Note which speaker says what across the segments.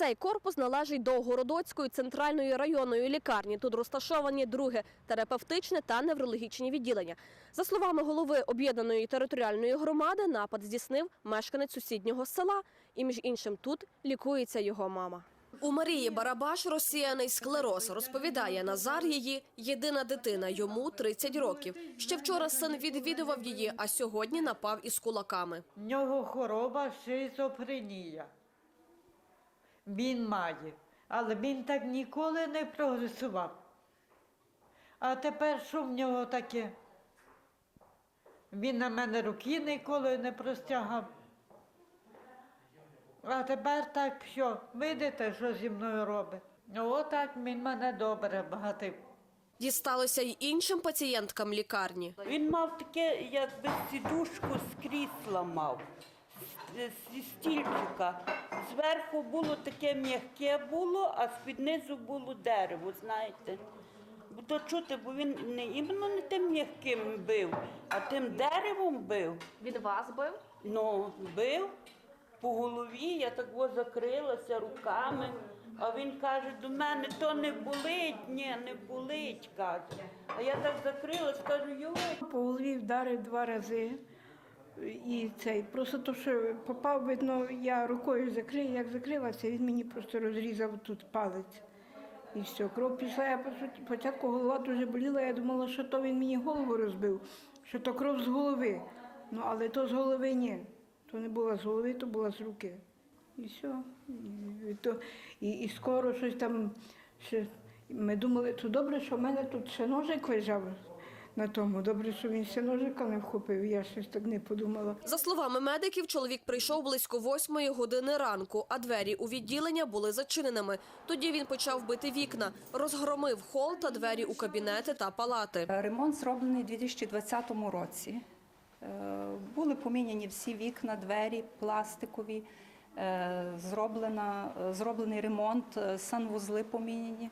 Speaker 1: Цей корпус належить до Городоцької центральної районної лікарні. Тут розташовані друге терапевтичне та неврологічні відділення. За словами голови об'єднаної територіальної громади, напад здійснив мешканець сусіднього села, і між іншим тут лікується його мама. У Марії Барабаш розсіяний склероз. Розповідає Назар її єдина дитина. Йому 30 років. Ще вчора син відвідував її, а сьогодні напав із кулаками.
Speaker 2: В нього хвороба шизофренія. Він має, але він так ніколи не прогресував. А тепер що в нього таке? Він на мене руки ніколи не простягав. А тепер так що, видите, що зі мною робить? Ну, Отак він мене добре багатив.
Speaker 1: Дісталося й іншим пацієнткам лікарні.
Speaker 3: Він мав таке, якби сідушку з крісла мав, зі стільчика. Зверху було таке м'яке було, а з-під низу було дерево, знаєте. Бо то чути, бо він не іменно не тим м'яким бив, а тим деревом бив.
Speaker 1: Від вас бив?
Speaker 3: Ну, бив по голові, я так во закрилася руками. А він каже до мене, то не болить, ні, не болить, каже. А я так закрилась, кажу, йой.
Speaker 4: По голові вдарив два рази. І цей, просто то, що попав, видно, я рукою закрию, як закрилася, він мені просто розрізав тут палець. І все, кров пішла, я по спочатку голова дуже боліла, я думала, що то він мені голову розбив, що то кров з голови. Ну, але то з голови ні. То не була з голови, то була з руки. І все. І, то, і, і скоро щось там. Ще, ми думали, то добре, що в мене тут ще ножик лежав на тому. Добре, що він ще ножика не вхопив, я щось так не подумала.
Speaker 1: За словами медиків, чоловік прийшов близько восьмої години ранку, а двері у відділення були зачиненими. Тоді він почав бити вікна, розгромив хол та двері у кабінети та палати.
Speaker 5: Ремонт зроблений у 2020 році. Е, Були поміняні всі вікна, двері пластикові, е, зроблена, е, зроблений ремонт, санвузли поміняні.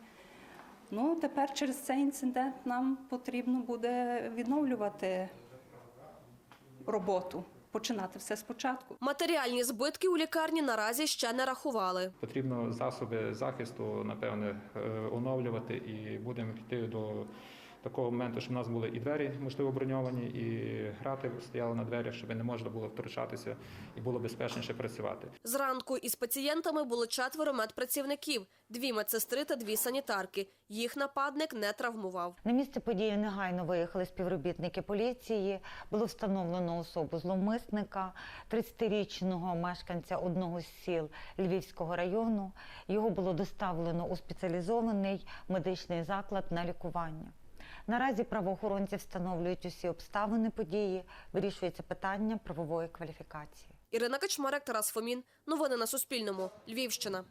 Speaker 5: Ну, тепер через цей інцидент нам потрібно буде відновлювати роботу, починати все спочатку.
Speaker 1: Матеріальні збитки у лікарні наразі ще не рахували.
Speaker 6: Потрібно засоби захисту, напевне, е, оновлювати і будемо йти до такого моменту, щоб в нас були і двері, можливо, броньовані, і грати стояли на дверях, щоб не можна було втручатися і було безпечніше працювати.
Speaker 1: Зранку із пацієнтами було четверо медпрацівників, дві медсестри та дві санітарки. Їх нападник не травмував.
Speaker 7: На місце події негайно виїхали співробітники поліції. Було встановлено особу зловмисника, 30-річного мешканця одного з сіл Львівського району. Його було доставлено у спеціалізований медичний заклад на лікування. Наразі правоохоронці встановлюють усі обставини події, вирішується питання правової кваліфікації.
Speaker 1: Ірина Качмарик, Тарас Фомін. Новини на Суспільному. Львівщина.